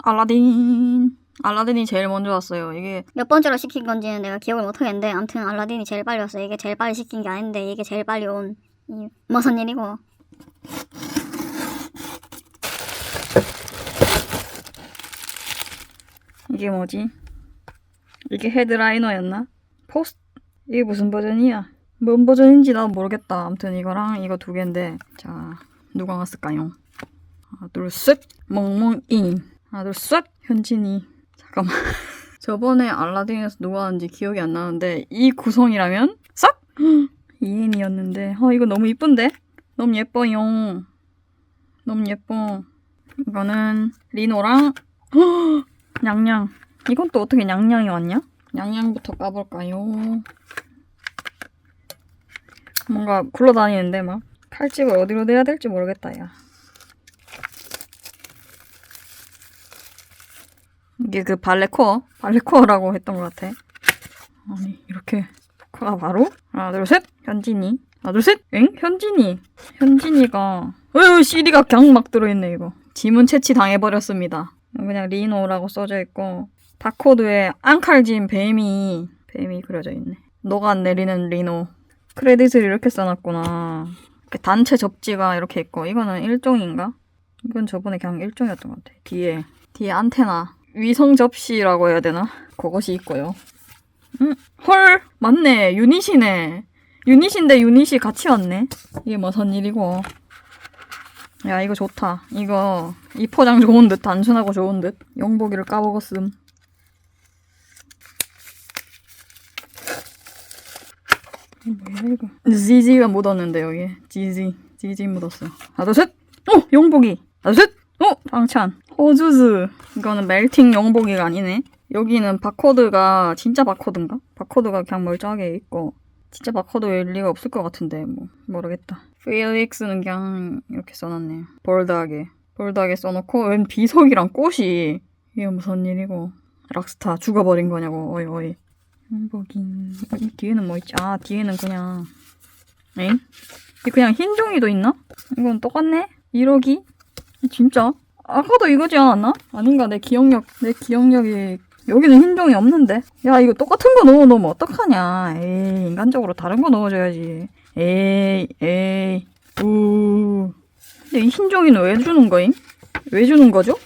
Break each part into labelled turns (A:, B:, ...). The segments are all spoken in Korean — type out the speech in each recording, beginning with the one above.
A: 알라딘. 알라딘이 제일 먼저 왔어요. 이게
B: 몇 번째로 시킨 건지는 내가 기억을 못 하겠는데 아무튼 알라딘이 제일 빨리 왔어. 이게 제일 빨리 시킨 게 아닌데 이게 제일 빨리 온. 이 무슨 일이고?
A: 이게 뭐지? 이게 헤드라이너였나? 포스 이게 무슨 버전이야? 뭔 버전인지 나도 모르겠다. 아무튼 이거랑 이거 두 개인데 자 누가 왔을까요? 하나 둘셋 멍멍이 하나 둘셋 현진이 잠깐만 저번에 알라딘에서 누가 왔는지 기억이 안 나는데 이 구성이라면 싹 이엔이었는데 어 이거 너무 이쁜데? 너무 예뻐요. 너무 예뻐. 이거는 리노랑 냥냥. 이건 또 어떻게 냥냥이 왔냐? 냥냥부터 까볼까요? 뭔가 굴러다니는데 막 칼집을 어디로 대야 될지 모르겠다 야. 이게 그 발레코어? 발레코어라고 했던 것 같아. 아니 이렇게. 코가 바로? 하나 둘 셋. 현진이. 하나 둘 셋. 엥? 현진이. 현진이가. 어휴 CD가 그냥 막 들어있네 이거. 지문 채취 당해버렸습니다. 그냥 리노라고 써져 있고 바코드에 앙칼진 뱀이 뱀이 그려져 있네. 녹안 내리는 리노. 크레딧을 이렇게 써놨구나. 이렇게 단체 접지가 이렇게 있고 이거는 일종인가? 이건 저번에 그냥 일종이었던 것 같아. 뒤에. 뒤에 안테나 위성 접시라고 해야 되나? 그것이 있고요. 음, 헐! 맞네. 유닛이네. 유닛인데 유닛이 같이 왔네. 이게 무슨 일이고. 야 이거 좋다. 이거 이 포장 좋은 듯 단순하고 좋은 듯. 용보기를 까먹었음. 뭐야 이거? 지지가 묻었는데 여기 지지. 지지 묻었어 하나 둘셋! 어! 용보기! 하나 둘 셋 어! 방찬 호주즈 이거는 멜팅 용보기가 아니네 여기는 바코드가 진짜 바코드인가? 바코드가 그냥 멀쩡하게 있고 진짜 바코드일 리가 없을 것 같은데 뭐 모르겠다. 필릭스는 그냥 이렇게 써놨네. 볼드하게 볼드하게 써놓고 웬 비석이랑 꽃이 이게 무슨 일이고 락스타 죽어버린 거냐고 어이 어이. 보긴 이 뒤에는 뭐 있지? 아 뒤에는 그냥 엥? 이 그냥 흰 종이도 있나? 이건 똑같네? 1호기? 진짜? 아까도 이거지 않았나? 아닌가 내 기억력 내 기억력이 여기는 흰 종이 없는데. 야, 이거 똑같은 거 넣어 놓으면 어떡하냐. 에이, 인간적으로 다른 거 넣어줘야지. 에이, 에이, 우. 근데 이 흰 종이는 왜 주는 거임? 왜 주는 거죠?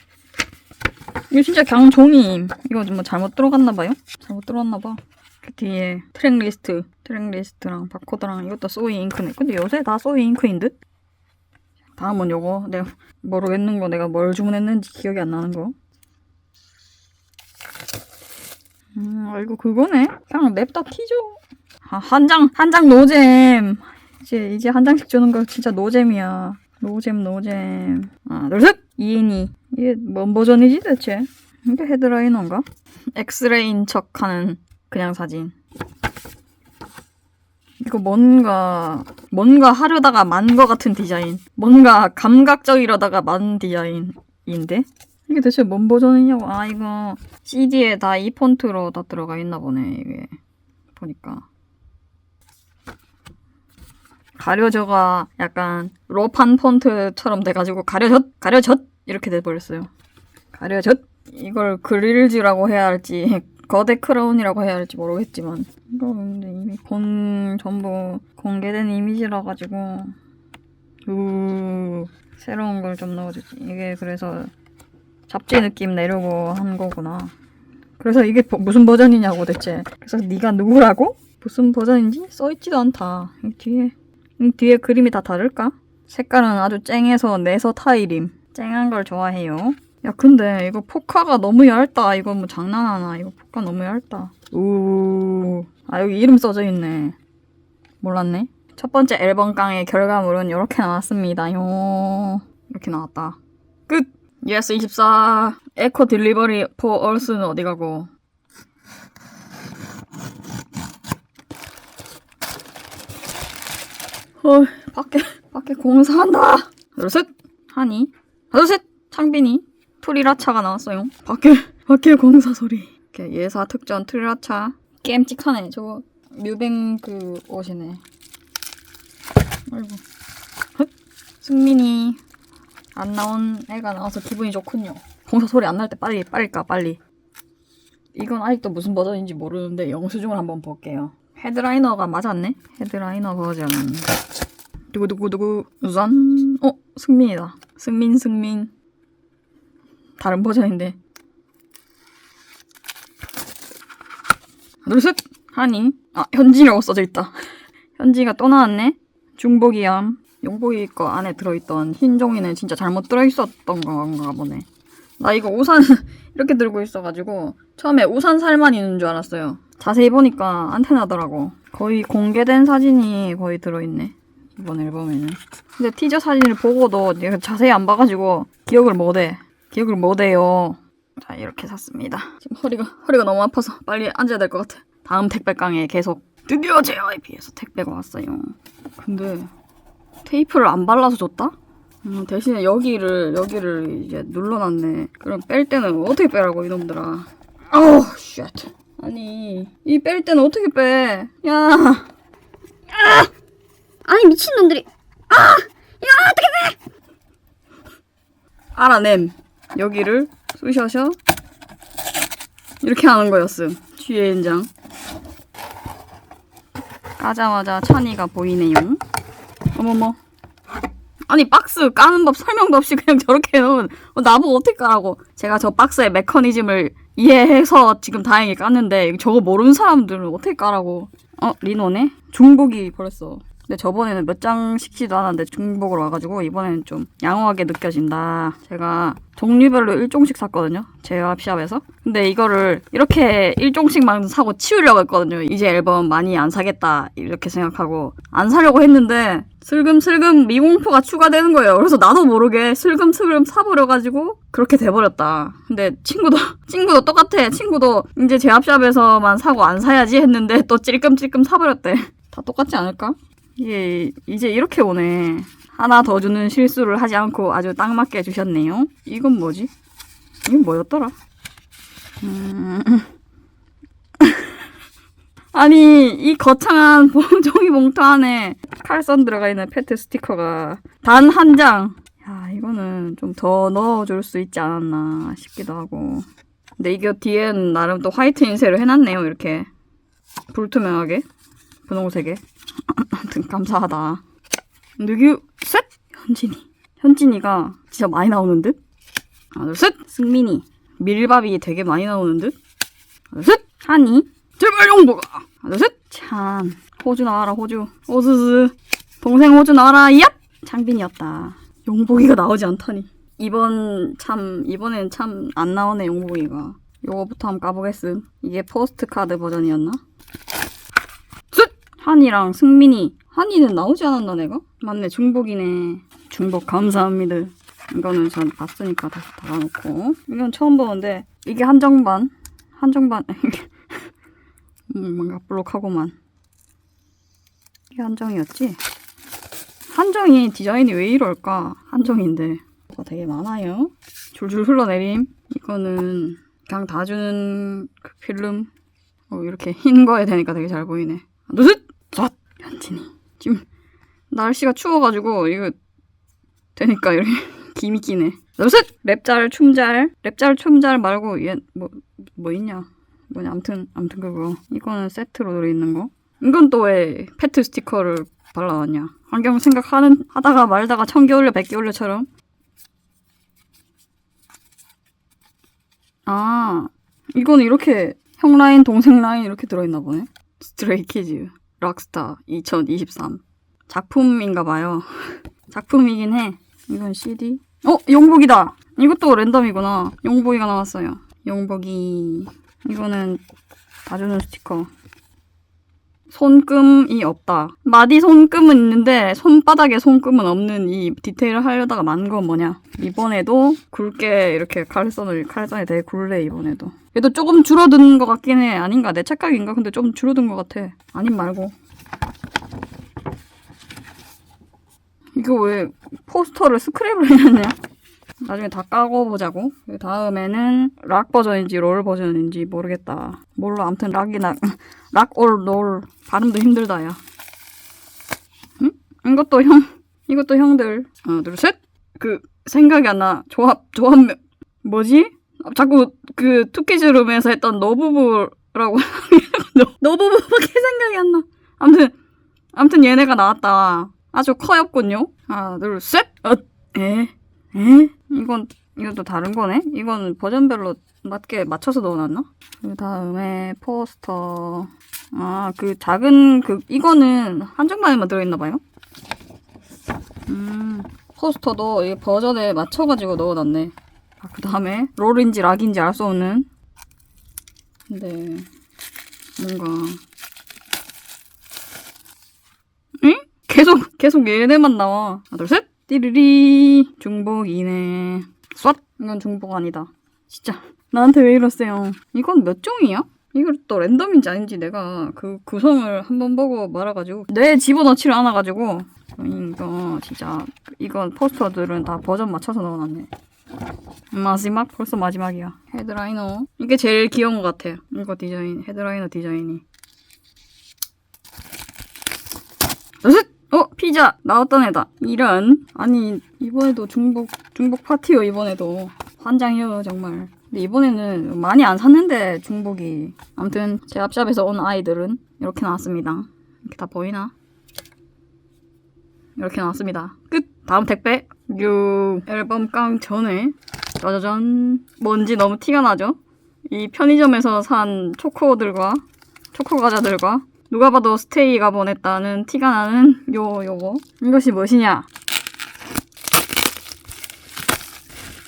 A: 이거 진짜 종이임. 이거 뭐 잘못 들어갔나 봐요? 잘못 들어갔나 봐. 그 뒤에 트랙 리스트, 트랙 리스트랑 바코드랑 이것도 소이 잉크네. 근데 요새 다 소이 잉크인 듯? 다음은 요거. 내가 모르겠는 거 내가 뭘 주문했는지 기억이 안 나는 거. 음, 아, 이거 그거네? 그냥 냅다 티죠. 아, 한 장, 한 장 노잼. 이제, 이제 한 장씩 주는 거 진짜 노잼이야. 노잼, 노잼. 하나, 둘, 셋! 이엔이. 이게 뭔 버전이지, 대체? 이게 헤드라이너인가? 엑스레이인 척 하는 그냥 사진. 이거 뭔가, 뭔가 하려다가 만 거 같은 디자인. 뭔가 감각적이려다가 만 디자인인데? 이게 대체 뭔 버전이냐고. 아, 이거 CD에 다 이 폰트로 다 들어가 있나 보네, 이게. 보니까. 가려져가 약간 로판 폰트처럼 돼가지고 가려졌, 가려졌! 이렇게 돼버렸어요. 가려졌! 이걸 그릴즈라고 해야 할지, 거대 크라운이라고 해야 할지 모르겠지만. 이거 근데 이미 본, 전부 공개된 이미지라 가지고, 우, 새로운 걸 좀 넣어주지. 이게 그래서 잡지 느낌 내려고 한 거구나. 그래서 이게 버- 무슨 버전이냐고 대체. 그래서 네가 누구라고? 무슨 버전인지 써있지도 않다. 이 뒤에 이 뒤에 그림이 다 다를까? 색깔은 아주 쨍해서 내서 타일임. 쨍한 걸 좋아해요. 야 근데 이거 포카가 너무 얇다. 이거 뭐 장난하나? 이거 포카 너무 얇다. 우. 아 여기 이름 써져 있네. 몰랐네. 첫 번째 앨범 강의 결과물은 이렇게 나왔습니다 요. 이렇게 나왔다. 끝. 예스 24 에코 딜리버리 포 얼스는 어디 가고 어 밖에 밖에 공사한다 둘셋 하니 둘셋 창빈이 투리라차가 나왔어요 밖에 밖에 공사 소리 이렇게 예사 특전 투리라차 깜찍하네 저거 뮤뱅 그 옷이네 아이고 헛 승민이 안 나온 애가 나와서 기분이 좋군요. 공사 소리 안 날 때 빨리 빨리까 빨리. 이건 아직도 무슨 버전인지 모르는데 영수증을 한번 볼게요. 헤드라이너가 맞았네. 헤드라이너 버전. 두구두구두구 우선 어 승민이다. 승민 승민. 다른 버전인데. 둘 셋. 하니. 아 현진이라고 써져 있다. 현지가 또 나왔네. 중복이염. 용복이 거 안에 들어있던 흰 종이는 진짜 잘못 들어있었던 건가 보네. 나 이거 우산 이렇게 들고 있어가지고 처음에 우산 살만 있는 줄 알았어요. 자세히 보니까 안테나더라고. 거의 공개된 사진이 거의 들어있네. 이번 앨범에는. 근데 티저 사진을 보고도 내가 자세히 안 봐가지고 기억을 못해. 기억을 못해요. 자 이렇게 샀습니다. 지금 허리가 허리가 너무 아파서 빨리 앉아야 될 것 같아. 다음 택배강에 계속 드디어 JYP에서 택배가 왔어요. 근데 테이프를 안 발라서 줬다? 음, 대신에 여기를 여기를 이제 눌러놨네. 그럼 뺄 때는 어떻게 빼라고 이놈들아. 아우 쉣. 아니 이 뺄 때는 어떻게 빼? 야
B: 아니 미친 놈들이
A: 알아냄. 여기를 쑤셔서 이렇게 하는 거였음. 뒤에 인장. 까자마자 찬이가 보이네요. 어머머. 아니 박스 까는 법 설명도 없이 그냥 저렇게 해놓은 어, 나보고 어떻게 까라고. 제가 저 박스의 메커니즘을 이해해서 지금 다행히 깠는데 저거 모르는 사람들은 어떻게 까라고. 어 리노네? 중복이 버렸어. 근데 저번에는 몇장 식지도 않았는데 중복으로 와가지고 이번에는 좀 양호하게 느껴진다. 제가 종류별로 1종씩 샀거든요. 제합샵에서. 근데 이거를 이렇게 1종씩만 사고 치우려고 했거든요. 이제 앨범 많이 안 사겠다 이렇게 생각하고 안 사려고 했는데 슬금슬금 미공포가 추가되는 거예요. 그래서 나도 모르게 슬금슬금 사버려가지고 그렇게 돼버렸다. 근데 친구도 친구도 똑같아. 친구도 이제 제합샵에서만 사고 안 사야지 했는데 또 찔끔찔끔 사버렸대. 다 똑같지 않을까? 이게 이제 이렇게 오네. 하나 더 주는 실수를 하지 않고 아주 딱 맞게 주셨네요. 이건 뭐지? 이건 뭐였더라? 음... 아니 이 거창한 봉- 종이 봉투 안에 칼선 들어가 있는 페트 스티커가 단 한 장. 야 이거는 좀 더 넣어줄 수 있지 않았나 싶기도 하고. 근데 이게 뒤엔 나름 또 화이트 인쇄를 해놨네요 이렇게 불투명하게 분홍색에. 아무튼 감사하다. 느규 셋 현진이 현진이가 진짜 많이 나오는 듯. 하나 둘 셋 승민이 밀밥이 되게 많이 나오는 듯. 하나 둘 셋 한이 제발 용보가 하나 둘셋참 호주 나와라 호주 오스스 동생 호주 나와라 얍 창빈이었다. 용복이가 나오지 않다니. 이번 참 이번엔 참 안 나오네 용복이가. 요거부터 한번 까보겠음. 이게 포스트 카드 버전이었나? 셋! 한이랑 승민이. 한이는 나오지 않았나 내가? 맞네 중복이네. 중복 감사합니다. 이거는 전 봤으니까 다시 달아놓고. 이건 처음 보는데 이게 한정반. 한정반. 음, 뭔가 볼록하고만. 이게 한정이었지? 한정이 디자인이 왜 이럴까? 한정인데. 뭐가 되게 많아요. 줄줄 흘러내림. 이거는 그냥 다 주는 그 필름. 어, 이렇게 흰 거에 되니까 되게 잘 보이네. 하나, zat! 현진이. 지금 날씨가 추워가지고 이거 되니까 이렇게 김이 끼네. 셋! 랩잘, 춤잘. 랩잘, 춤잘 말고 얘 뭐, 뭐 있냐. 뭐냐, 암튼, 암튼 그거. 이거는 세트로 들어 있는 거. 이건 또 왜 페트 스티커를 발라놨냐. 환경 생각하는, 하다가 말다가 천 개 올려, 백 개 올려처럼. 아, 이거는 이렇게 형 라인, 동생 라인 이렇게 들어있나 보네. 스트레이 키즈, 락스타 2023. 작품인가 봐요. 작품이긴 해. 이건 CD. 어, 용복이다. 이것도 랜덤이구나. 용복이가 나왔어요. 용복이. 이거는 봐주는 스티커. 손금이 없다. 마디 손금은 있는데 손바닥에 손금은 없는 이 디테일을 하려다가 만 건 뭐냐. 이번에도 굵게 이렇게 칼선을 칼선이 되게 굵네 이번에도. 얘도 조금 줄어든 것 같긴 해. 아닌가? 내 착각인가? 근데 좀 줄어든 것 같아. 아님 말고. 이거 왜 포스터를 스크랩을 해놨냐? 나중에 다 까고 보자고. 그 다음에는 락 버전인지 롤 버전인지 모르겠다. 뭘로 아무튼 락이나 락올 롤 발음도 힘들다 야. 응? 이것도 형 이것도 형들 하나 둘 셋. 그 생각이 안 나. 조합 조합 뭐지? 자꾸 그 투키즈룸에서 했던 너부부라고 너부부밖에 생각이 안 나. 아무튼 아무튼 얘네가 나왔다. 아주 커였군요. 하나 둘 셋. 어, 에? 에? 이건 이것도 다른 거네? 이건 버전별로 맞게 맞춰서 넣어놨나? 그 다음에 포스터. 아, 그 작은 그 이거는 한정판에만 들어있나 봐요. 음, 포스터도 이 버전에 맞춰가지고 넣어놨네. 아, 그 다음에 롤인지 락인지 알 수 없는. 근데 뭔가 응? 계속 계속 얘네만 나와. 하나 둘 셋. 띠리리 중복이네. 쏴. 이건 중복 아니다. 진짜 나한테 왜 이러세요? 이건 몇 종이야? 이걸 또 랜덤인지 아닌지 내가 그 구성을 한번 보고 말아가지고 내 집어넣지를 않아가지고 이거 진짜 이건 포스터들은 다 버전 맞춰서 넣어놨네. 마지막 벌써 마지막이야. 헤드라이너 이게 제일 귀여운 것 같아요. 이거 디자인 헤드라이너 디자인이. 으슥! 어 피자 나왔던 애다. 이런 아니 이번에도 중복 중복 파티요 이번에도 환장이요 정말. 근데 이번에는 많이 안 샀는데 중복이 아무튼 제 앞샵에서 온 아이들은 이렇게 나왔습니다. 이렇게 다 보이나? 이렇게 나왔습니다. 끝. 다음 택배. 유 앨범 깡 전에 짜자잔 뭔지 너무 티가 나죠? 이 편의점에서 산 초코들과 초코 과자들과 누가 봐도 스테이가 보냈다는 티가 나는 요 요거 이것이 무엇이냐?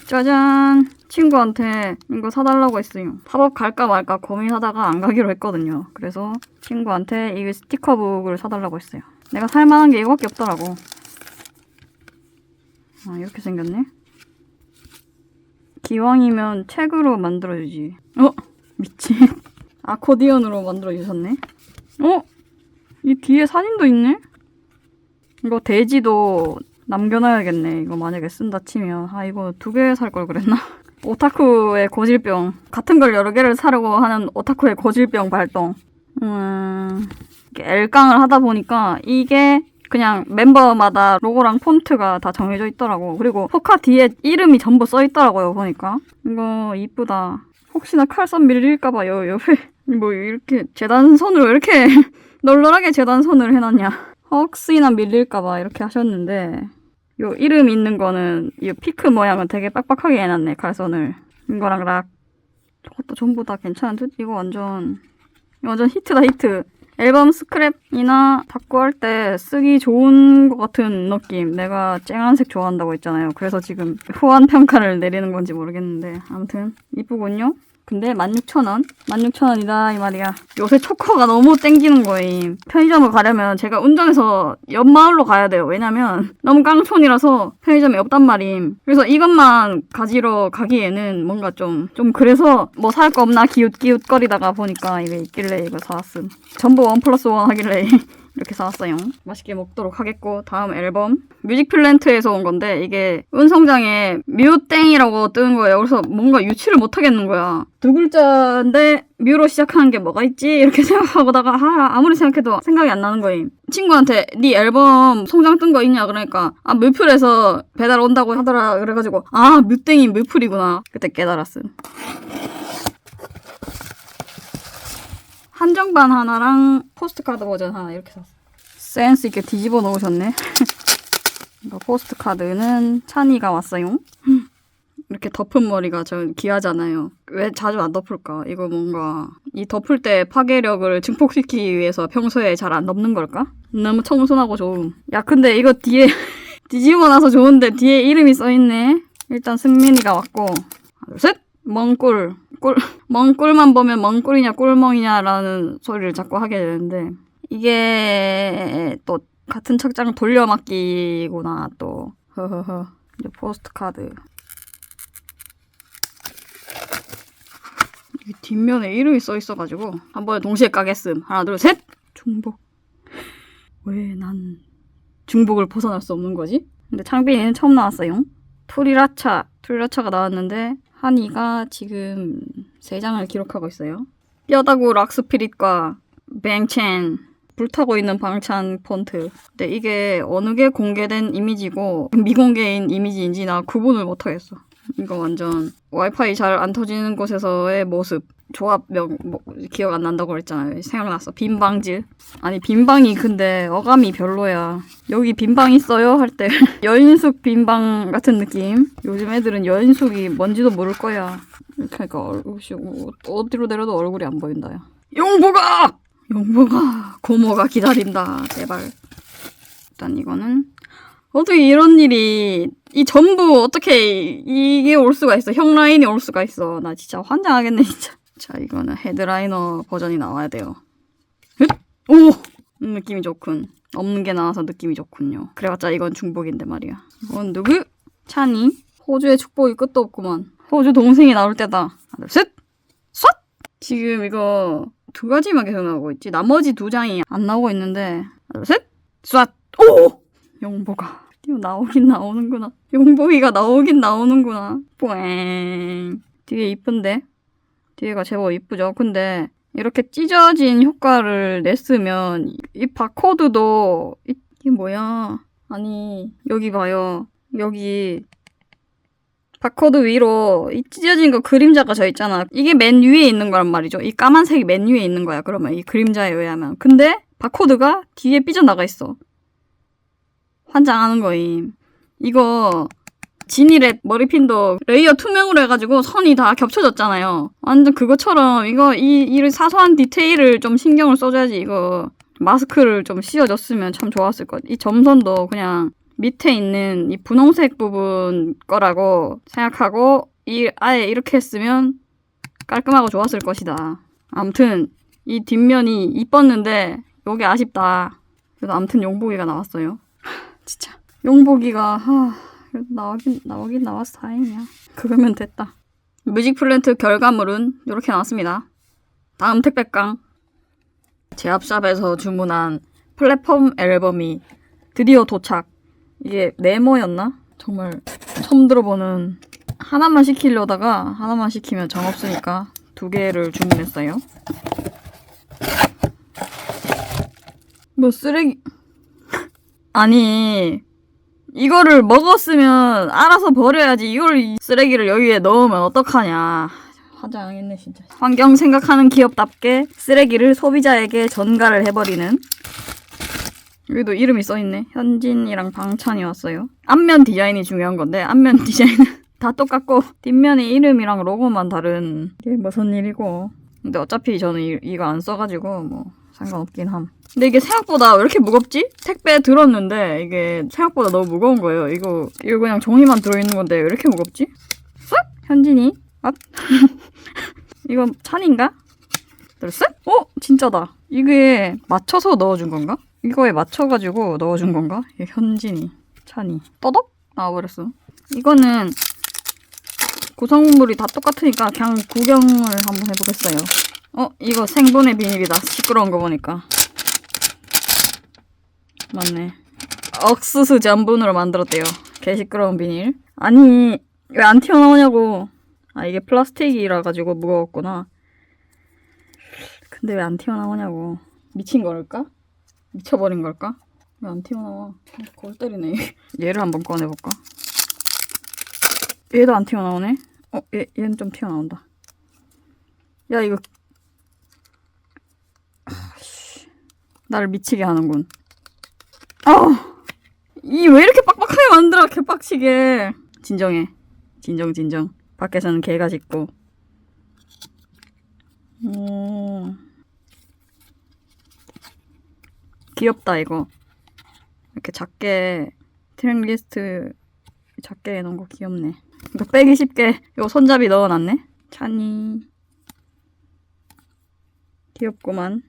A: 짜잔 친구한테 이거 사달라고 했어요. 팝업 갈까 말까 고민하다가 안 가기로 했거든요. 그래서 친구한테 이 스티커북을 사달라고 했어요. 내가 살만한 게 이거밖에 없더라고. 아 이렇게 생겼네. 기왕이면 책으로 만들어주지. 어? 미친. 아코디언으로 만들어주셨네. 어? 이 뒤에 사진도 있네? 이거 돼지도 남겨놔야겠네. 이거 만약에 쓴다 치면. 아, 이거 두 개 살 걸 그랬나? 오타쿠의 고질병. 같은 걸 여러 개를 사려고 하는 오타쿠의 고질병 발동. 음, L깡을 하다 보니까 이게 그냥 멤버마다 로고랑 폰트가 다 정해져 있더라고. 그리고 포카 뒤에 이름이 전부 써 있더라고요, 보니까. 이거 이쁘다. 혹시나 칼선 밀릴까봐 요 옆에 뭐 이렇게 재단선을 왜 이렇게 널널하게 재단선을 해놨냐. 혹시나 밀릴까봐 이렇게 하셨는데 요 이름 있는 거는 이 피크 모양은 되게 빡빡하게 해놨네 칼선을. 이거랑 락 저것도 전부 다 괜찮은 듯? 이거 완전 완전 히트다 히트. 앨범 스크랩이나 닦고 할 때 쓰기 좋은 것 같은 느낌. 내가 쨍한색 좋아한다고 했잖아요. 그래서 지금 후한 평가를 내리는 건지 모르겠는데 아무튼 이쁘군요. 근데 16,000원? 16,000원이다 이 말이야. 요새 초코가 너무 땡기는 거임. 편의점을 가려면 제가 운전해서 옆마을로 가야 돼요. 왜냐면 너무 깡촌이라서 편의점이 없단 말임. 그래서 이것만 가지러 가기에는 뭔가 좀, 좀 그래서 뭐 살 거 없나 기웃기웃 거리다가 보니까 이게 있길래 이거 사왔음. 전부 원 플러스 원 하길래 이렇게 사왔어요. 맛있게 먹도록 하겠고 다음 앨범 뮤직플랜트에서 온 건데 이게 운송장에 뮤땡이라고 뜨는 거예요. 그래서 뭔가 유치를 못 하겠는 거야. 두 글자인데 뮤로 시작하는 게 뭐가 있지? 이렇게 생각하고다가 아, 아무리 생각해도 생각이 안 나는 거임. 친구한테 네 앨범 송장 뜬 거 있냐 그러니까 아 뮤플에서 배달 온다고 하더라 그래가지고 아 뮤땡이 뮤플이구나 그때 깨달았음. 한정판 하나랑 포스트카드 버전 하나 이렇게 샀어. 센스 있게 뒤집어 놓으셨네. 포스트카드는 찬이가 왔어요. 이렇게 덮은 머리가 저 귀하잖아요. 왜 자주 안 덮을까? 이거 뭔가 이 덮을 때 파괴력을 증폭시키기 위해서 평소에 잘 안 덮는 걸까? 너무 청순하고 좋음. 야 근데 이거 뒤에 뒤집어 놔서 좋은데 뒤에 이름이 써있네. 일단 승민이가 왔고 하나 둘 셋. 멍꿀. 꿀, 멍꿀만 보면 멍꿀이냐 꿀멍이냐라는 소리를 자꾸 하게 되는데 이게 또 같은 책장 돌려막기구나 또. 허허허. 이제 포스트 카드. 이 뒷면에 이름이 써 있어가지고 한 번에 동시에 까겠음. 하나 둘 셋! 중복. 왜 난 중복을 벗어날 수 없는 거지? 근데 창빈이는 처음 나왔어요. 투리라차 투리라차가 나왔는데 한이가 지금 세 장을 기록하고 있어요. 뼈다구 락스피릿과 뱅첸 불타고 있는 방찬 폰트. 근데 이게 어느 게 공개된 이미지고 미공개인 이미지인지 나 구분을 못하겠어. 이거 완전 와이파이 잘 안 터지는 곳에서의 모습. 조합명 뭐, 기억 안 난다고 그랬잖아요. 생각났어. 빈방질. 아니 빈방이 근데 어감이 별로야. 여기 빈방 있어요 할 때 여인숙 빈방 같은 느낌. 요즘 애들은 여인숙이 뭔지도 모를 거야. 그러니까 얼굴이 어디로 내려도 얼굴이 안 보인다. 야. 용보가! 용보가 고모가 기다린다. 제발. 일단 이거는 어떻게 이런 일이 이 전부 어떻게 이게 올 수가 있어? 형 라인이 올 수가 있어. 나 진짜 환장하겠네 진짜. 자 이거는 헤드라이너 버전이 나와야 돼요. 흡! 오 음, 느낌이 좋군. 없는 게 나와서 느낌이 좋군요. 그래봤자 이건 중복인데 말이야. 이건 누구? 찬이. 호주의 축복이 끝도 없구만. 호주 동생이 나올 때다. 하나, 둘, 셋! 쏴! 지금 이거 두 가지만 계속 나오고 있지. 나머지 두 장이 안 나오고 있는데. 하나, 둘, 셋! 쏴! 오! 용보가. 이거 나오긴 나오는구나. 용보기가 나오긴 나오는구나. 뿌앵. 뒤에 이쁜데? 뒤에가 제법 이쁘죠? 근데 이렇게 찢어진 효과를 냈으면 이 바코드도 이, 이게 뭐야? 아니 여기 봐요. 여기 바코드 위로 이 찢어진 거 그림자가 져 있잖아. 이게 맨 위에 있는 거란 말이죠. 이 까만색이 맨 위에 있는 거야. 그러면 이 그림자에 의하면. 근데 바코드가 뒤에 삐져나가 있어. 환장하는 거임. 이거 지니랩 머리핀도 레이어 투명으로 해가지고 선이 다 겹쳐졌잖아요. 완전 그것처럼 이거 이, 이 사소한 디테일을 좀 신경을 써줘야지 이거 마스크를 좀 씌워줬으면 참 좋았을 것. 이 점선도 그냥 밑에 있는 이 분홍색 부분 거라고 생각하고 이 아예 이렇게 했으면 깔끔하고 좋았을 것이다. 암튼 이 뒷면이 이뻤는데 요게 아쉽다. 그래도 암튼 용보기가 나왔어요. 진짜 용보기가 하, 그래도 나오긴 나오긴 나와서 다행이야. 그러면 됐다. 뮤직 플랜트 결과물은 이렇게 나왔습니다. 다음 택배깡 제압샵에서 주문한 플랫폼 앨범이 드디어 도착. 이게 네모였나? 정말 처음 들어보는 하나만 시키려다가 하나만 시키면 정 없으니까 두 개를 주문했어요. 뭐 쓰레기 아니 이거를 먹었으면 알아서 버려야지. 이걸 이 쓰레기를 여기에 넣으면 어떡하냐. 화장했네 진짜. 환경 생각하는 기업답게 쓰레기를 소비자에게 전가를 해버리는. 여기도 이름이 써있네. 현진이랑 방찬이 왔어요. 앞면 디자인이 중요한 건데 앞면 디자인은 다 똑같고 뒷면에 이름이랑 로고만 다른. 이게 무슨 일이고? 근데 어차피 저는 이, 이거 안 써가지고 뭐 상관없긴 함 근데 이게 생각보다 왜 이렇게 무겁지? 택배 들었는데 이게 생각보다 너무 무거운 거예요. 이거 이거 그냥 종이만 들어있는 건데 왜 이렇게 무겁지? 쓱! 현진이 아 이거 찬인가? 쓱! 어? 진짜다. 이게 맞춰서 넣어준 건가? 이거에 맞춰가지고 넣어준 건가? 현진이 찬이 떠덕 나와버렸어. 이거는 구성물이 다 똑같으니까 그냥 구경을 한번 해보겠어요. 어? 이거 생분해 비닐이다. 시끄러운 거 보니까. 맞네. 억수수 전분으로 만들었대요. 개 시끄러운 비닐. 아니 왜 안 튀어나오냐고. 아 이게 플라스틱이라 가지고 무거웠구나. 근데 왜 안 튀어나오냐고. 미친 걸까? 미쳐버린 걸까? 왜 안 튀어나와? 골 때리네. 얘를 한번 꺼내볼까? 얘도 안 튀어나오네? 어, 얘, 얘는 좀 튀어나온다. 야, 이거. 아씨. 나를 미치게 하는군. 아! 이 왜 이렇게 빡빡하게 만들어, 개빡치게. 진정해. 진정, 진정. 밖에서는 개가 짖고. 오. 귀엽다, 이거. 이렇게 작게, 트랙 리스트 작게 해놓은 거 귀엽네. 이거 빼기 쉽게 요 손잡이 넣어놨네. 찬이. 귀엽구만.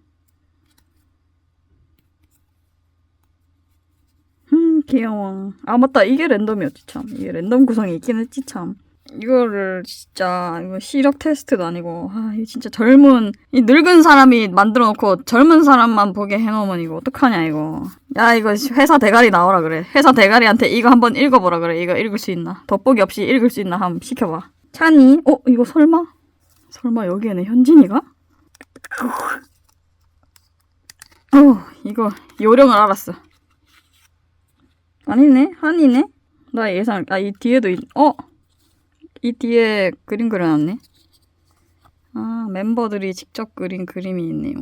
A: 음, 귀여워. 아, 맞다. 이게 랜덤이었지, 참. 이게 랜덤 구성이 있긴 했지, 참. 이거를 진짜, 이거 시력 테스트도 아니고, 아, 이거 진짜 젊은, 이 늙은 사람이 만들어 놓고 젊은 사람만 보게 해놓으면 이거 어떡하냐, 이거. 야, 이거 회사 대가리 나오라 그래. 회사 대가리한테 이거 한번 읽어보라 그래. 이거 읽을 수 있나? 돋보기 없이 읽을 수 있나? 한번 시켜봐. 찬이? 어, 이거 설마? 설마 여기에는 현진이가? 어 이거 요령을 알았어. 아니네 한이네. 나 예상 아 이 뒤에도 있, 어? 이 뒤에 그림 그려놨네. 아 멤버들이 직접 그린 그림이 있네요.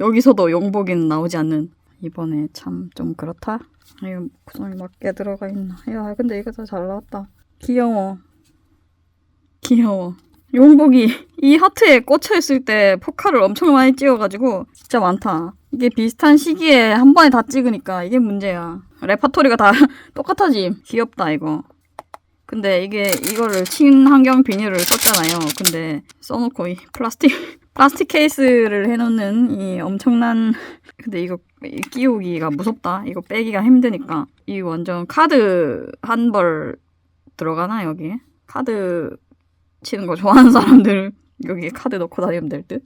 A: 여기서도 용복이는 나오지 않는 이번에 참 좀 그렇다. 이거 구성이 맞게 들어가 있나? 야 근데 이거 다 잘 나왔다. 귀여워. 귀여워. 용복이 이 하트에 꽂혀 있을 때 포카를 엄청 많이 찍어가지고 진짜 많다. 이게 비슷한 시기에 한 번에 다 찍으니까 이게 문제야. 레파토리가 다 똑같아지. 귀엽다 이거. 근데 이게 이거를 친환경 비닐을 썼잖아요. 근데 써놓고 이 플라스틱 플라스틱 케이스를 해놓는 이 엄청난 근데 이거 이 끼우기가 무섭다. 이거 빼기가 힘드니까 이 완전 카드 한 벌 들어가나 여기 카드 치는 거 좋아하는 사람들 여기 카드 넣고 다니면 될 듯?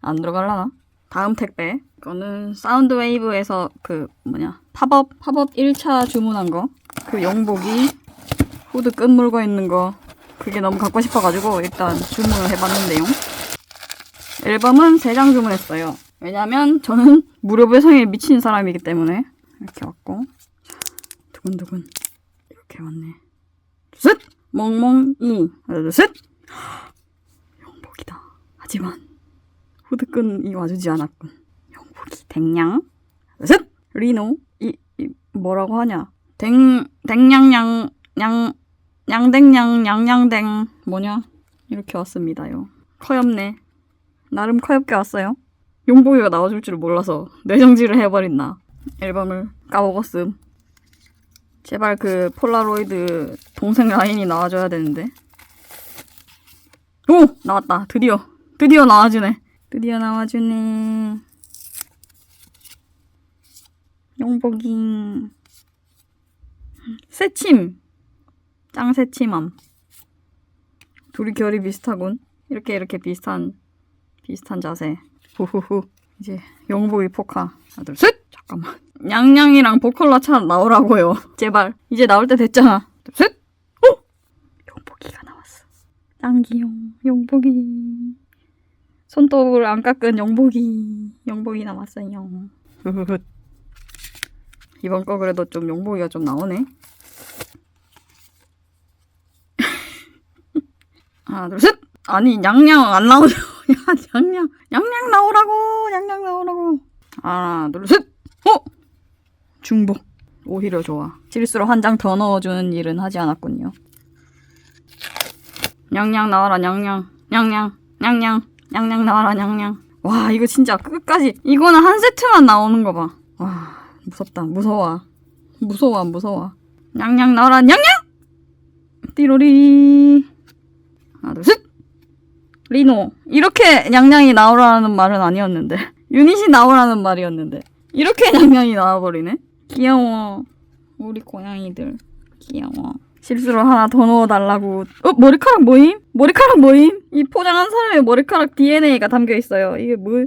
A: 안 들어갈라나? 다음 택배. 이거는 사운드 웨이브에서 그 뭐냐 팝업 팝업 1차 주문한 거. 그 영복이 후드 끈 물고 있는 거. 그게 너무 갖고 싶어가지고 일단 주문을 해봤는데요 앨범은 3장 주문했어요. 왜냐면 저는 무료 배송에 미친 사람이기 때문에 이렇게 왔고. 두근두근. 이렇게 왔네. 셋! 멍멍이. 하나 둘셋 영복이다. 하지만 후드끈이 와주지 않았군. 영복이 댕냥? 둘셋 리노 이, 이 뭐라고 하냐? 댕 댕냥냥 냥 냥댕냥 냥냥댕. 뭐냐? 이렇게 왔습니다요. 커엽네. 나름 커엽게 왔어요. 용복이가 나와줄 줄 몰라서 뇌정지를 해버린 나. 앨범을 까먹었음. 제발 그 폴라로이드 동생 라인이 나와줘야 되는데. 오! 나왔다. 드디어. 드디어 나와주네. 드디어 나와주네. 용복이. 새침. 짱 새침함. 둘이 결이 비슷하군. 이렇게 이렇게 비슷한 비슷한 자세. 후후후. 이제 용복이 포카. 하나 둘 셋. 잠깐만. 냥냥이랑 보컬라 차 나오라고요. 제발. 이제 나올 때 됐잖아. 둘, 셋. 오! 용복이가 나왔어. 짱 귀여워. 용복이. 손톱을 안 깎은 용복이. 용복이. 흐흐흐. 이번 거 그래도 좀 용복이가 좀 나오네. 하나, 둘, 셋! 아니, 냥냥 안 나오죠. 야, 냥냥. 냥냥 나오라고. 냥냥 나오라고. 하나, 둘, 셋! 어? 중복. 오히려 좋아. 실수로 한 장 더 넣어주는 일은 하지 않았군요. 냥냥 나와라, 냥냥. 냥냥. 냥냥. 냥냥 나와라, 냥냥. 와, 이거 진짜 끝까지. 이거는 한 세트만 나오는 거 봐. 와, 무섭다. 무서워. 무서워, 무서워. 냥냥 나와라, 냥냥! 띠로리. 하나, 둘, 셋! 리노. 이렇게 냥냥이 나오라는 말은 아니었는데. 유닛이 나오라는 말이었는데. 이렇게 냥냥이 나와버리네? 귀여워. 우리 고양이들. 귀여워. 실수로 하나 더 넣어달라고. 어, 머리카락 모임? 머리카락 모임? 이 포장한 사람의 머리카락 DNA가 담겨 있어요. 이게 뭐,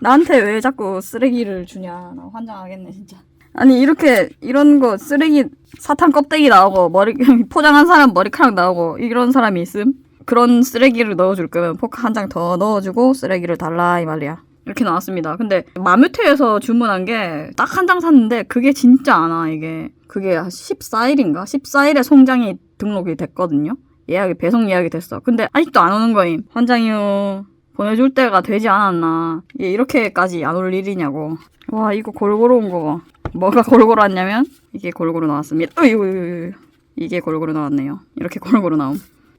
A: 나한테 왜 자꾸 쓰레기를 주냐. 나 환장하겠네, 진짜. 아니, 이렇게, 이런 거, 쓰레기, 사탕 껍데기 나오고, 머리, 포장한 사람 머리카락 나오고, 이런 사람이 있음? 그런 쓰레기를 넣어줄 거면 포크 한장 더 넣어주고, 쓰레기를 달라, 이 말이야. 이렇게 나왔습니다. 근데 마뮤트에서 주문한 게 딱 한 장 샀는데 그게 진짜 안 와, 이게. 그게 14일인가? 14일에 송장이 등록이 됐거든요. 예약이 배송 예약이 됐어. 근데 아직도 안 오는 거임. 환장이요. 보내줄 때가 되지 않았나. 이게 이렇게까지 안 올 일이냐고. 와 이거 골고루 온거 봐. 뭐가 골고루 왔냐면 이게 골고루 나왔습니다. 으이구 이게 골고루 나왔네요. 이렇게 골고루 나옴.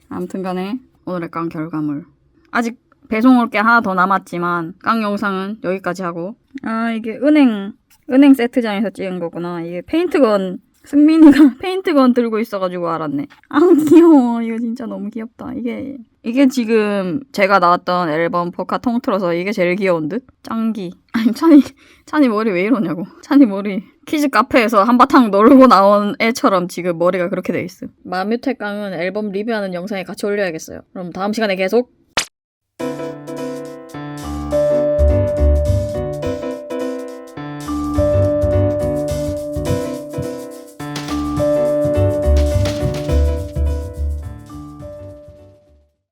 A: 아무튼 간에 오늘의 깡 결과물. 아직 배송 올 게 하나 더 남았지만 깡 영상은 여기까지 하고. 아 이게 은행 은행 세트장에서 찍은 거구나. 이게 페인트건 승민이가 페인트건 들고 있어가지고 알았네. 아 귀여워. 이거 진짜 너무 귀엽다. 이게 이게 지금 제가 나왔던 앨범 포카 통틀어서 이게 제일 귀여운 듯? 짱기 아니 찬이 찬이 머리 왜 이러냐고. 찬이 머리 키즈 카페에서 한바탕 놀고 나온 애처럼 지금 머리가 그렇게 돼 있어. 마뮤테 깡은 앨범 리뷰하는 영상에 같이 올려야겠어요. 그럼 다음 시간에 계속